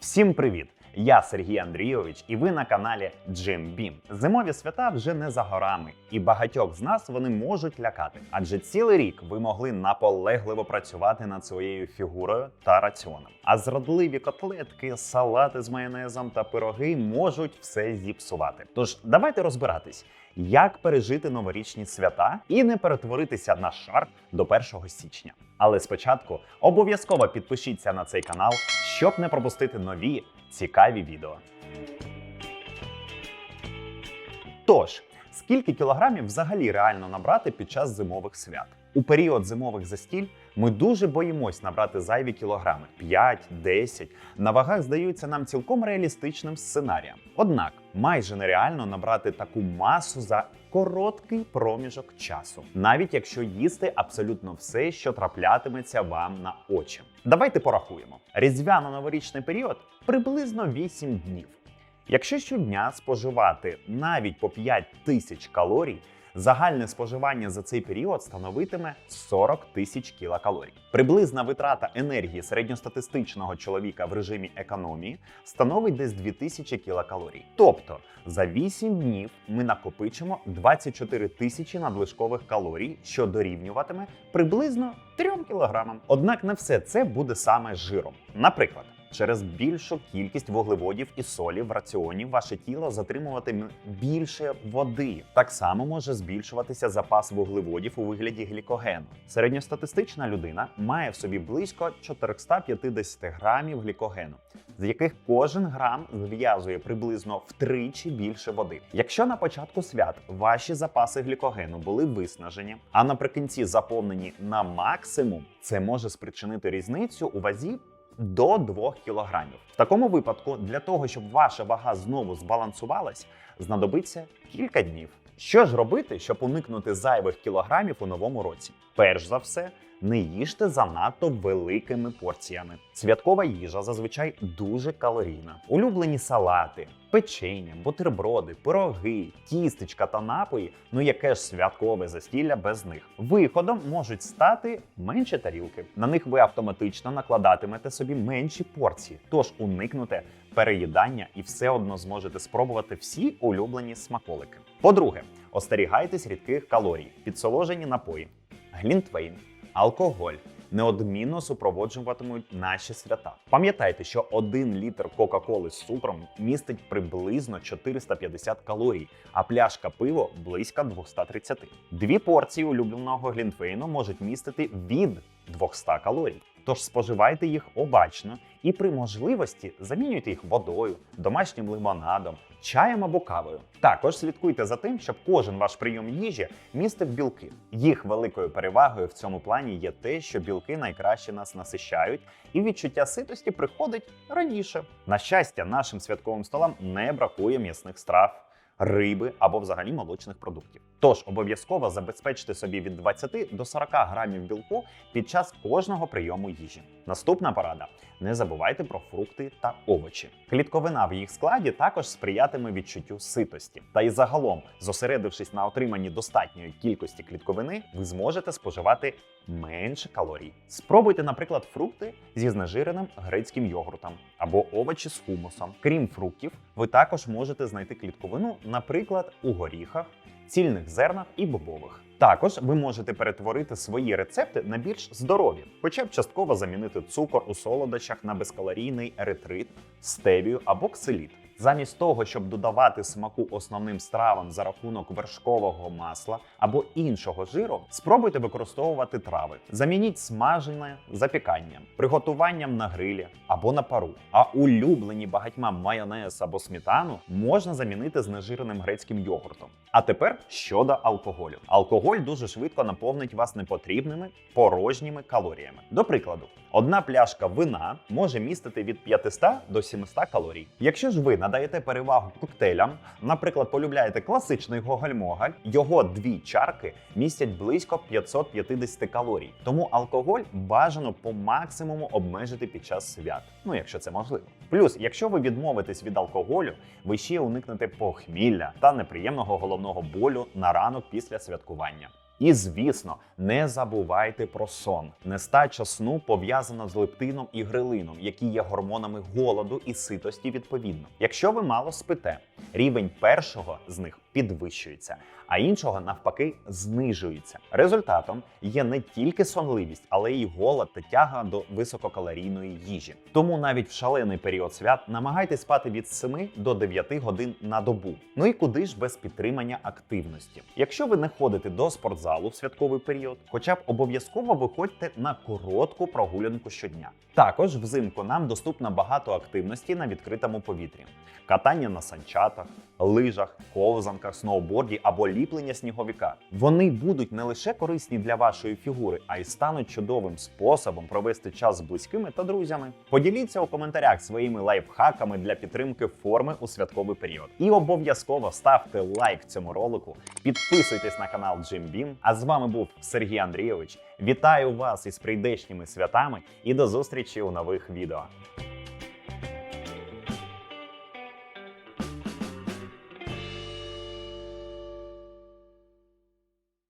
Всім привіт! Я Сергій Андрійович, і ви на каналі Jim Beam. Зимові свята вже не за горами, і багатьох з нас вони можуть лякати. Адже цілий рік ви могли наполегливо працювати над своєю фігурою та раціоном. А зрадливі котлетки, салати з майонезом та пироги можуть все зіпсувати. Тож давайте розбиратись, як пережити новорічні свята і не перетворитися на шар до 1 січня. Але спочатку обов'язково підпишіться на цей канал, щоб не пропустити нові цікаві відео. Тож, скільки кілограмів взагалі реально набрати під час зимових свят? У період зимових застіль ми дуже боїмось набрати зайві кілограми 5-10. На вагах здаються нам цілком реалістичним сценарієм. Однак майже нереально набрати таку масу за короткий проміжок часу, навіть якщо їсти абсолютно все, що траплятиметься вам на очі. Давайте порахуємо. Різдвяно-новорічний період приблизно 8 днів. Якщо щодня споживати навіть по 5 тисяч калорій, загальне споживання за цей період становитиме 40 тисяч кілокалорій. Приблизна витрата енергії середньостатистичного чоловіка в режимі економії становить десь 2000 кілокалорій. Тобто за 8 днів ми накопичимо 24 тисячі надлишкових калорій, що дорівнюватиме приблизно 3 кілограмам. Однак не все це буде саме жиром. Наприклад. Через більшу кількість вуглеводів і солі в раціоні ваше тіло затримуватиме більше води. Так само може збільшуватися запас вуглеводів у вигляді глікогену. Середньостатистична людина має в собі близько 450 грамів глікогену, з яких кожен грам зв'язує приблизно втричі більше води. Якщо на початку свят ваші запаси глікогену були виснажені, а наприкінці заповнені на максимум, це може спричинити різницю у вазі до 2 кілограмів. В такому випадку, для того, щоб ваша вага знову збалансувалась, знадобиться кілька днів. Що ж робити, щоб уникнути зайвих кілограмів у новому році? Перш за все, не їжте занадто великими порціями. Святкова їжа зазвичай дуже калорійна. Улюблені салати, печення, бутерброди, пироги, тістечка та напої. Ну яке ж святкове застілля без них? Виходом можуть стати менші тарілки. На них ви автоматично накладатимете собі менші порції, тож уникнете переїдання і все одно зможете спробувати всі улюблені смаколики. По-друге, остерігайтесь рідких калорій, підсоложені напої, глінтвейн, алкоголь. Неодмінно супроводжуватимуть наші свята. Пам'ятайте, що один літр Кока-Коли з цукром містить приблизно 450 калорій, а пляшка пиво близько 230. Дві порції улюбленого глінтвейну можуть містити від 200 калорій. Тож споживайте їх обачно і при можливості замінюйте їх водою, домашнім лимонадом, чаєм або кавою. Також слідкуйте за тим, щоб кожен ваш прийом їжі містив білки. Їх великою перевагою в цьому плані є те, що білки найкраще нас насищають, і відчуття ситості приходить раніше. На щастя, нашим святковим столам не бракує м'ясних страв. Риби або взагалі молочних продуктів. Тож обов'язково забезпечте собі від 20 до 40 грамів білку під час кожного прийому їжі. Наступна порада: не забувайте про фрукти та овочі. Клітковина в їх складі також сприятиме відчуттю ситості. Та й загалом, зосередившись на отриманні достатньої кількості клітковини, ви зможете споживати менше калорій. Спробуйте, наприклад, фрукти зі знежиреним грецьким йогуртом або овочі з хумусом. Крім фруктів, ви також можете знайти клітковину, наприклад, у горіхах, цільних зернах і бобових. Також ви можете перетворити свої рецепти на більш здорові, хоча б частково замінити цукор у солодощах на безкалорійний еритрит, стевію або ксиліт. Замість того, щоб додавати смаку основним стравам за рахунок вершкового масла або іншого жиру, спробуйте використовувати трави. Замініть смажене запіканням, приготуванням на грилі або на пару. А улюблені багатьма майонез або сметану можна замінити знежиреним грецьким йогуртом. А тепер щодо алкоголю. Алкоголь дуже швидко наповнить вас непотрібними порожніми калоріями. До прикладу, одна пляшка вина може містити від 500 до 700 калорій. Якщо ж ви надаєте перевагу коктейлям, наприклад, полюбляєте класичний гоголь-моголь, його дві чарки містять близько 550 калорій. Тому алкоголь бажано по максимуму обмежити під час свят, ну якщо це можливо. Плюс, якщо ви відмовитесь від алкоголю, ви ще уникнете похмілля та неприємного головного болю на ранок після святкування. І звісно, не забувайте про сон. Нестача сну пов'язана з лептином і грилином, які є гормонами голоду і ситості відповідно. Якщо ви мало спите, рівень першого з них підвищується, а іншого навпаки знижується. Результатом є не тільки сонливість, але й голод та тяга до висококалорійної їжі. Тому навіть в шалений період свят намагайтесь спати від 7 до 9 годин на добу. Ну і куди ж без підтримання активності? Якщо ви не ходите до спортзалу в святковий період, хоча б обов'язково виходьте на коротку прогулянку щодня. Також взимку нам доступно багато активності на відкритому повітрі: катання на санчатах, лижах, ковзанках, сноуборді або ліплення сніговика. Вони будуть не лише корисні для вашої фігури, а й стануть чудовим способом провести час з близькими та друзями. Поділіться у коментарях своїми лайфхаками для підтримки форми у святковий період. І обов'язково ставте лайк цьому ролику, підписуйтесь на канал Jim Beam. А з вами був Сергій Андрійович. Вітаю вас із прийдешніми святами і до зустрічі у нових відео.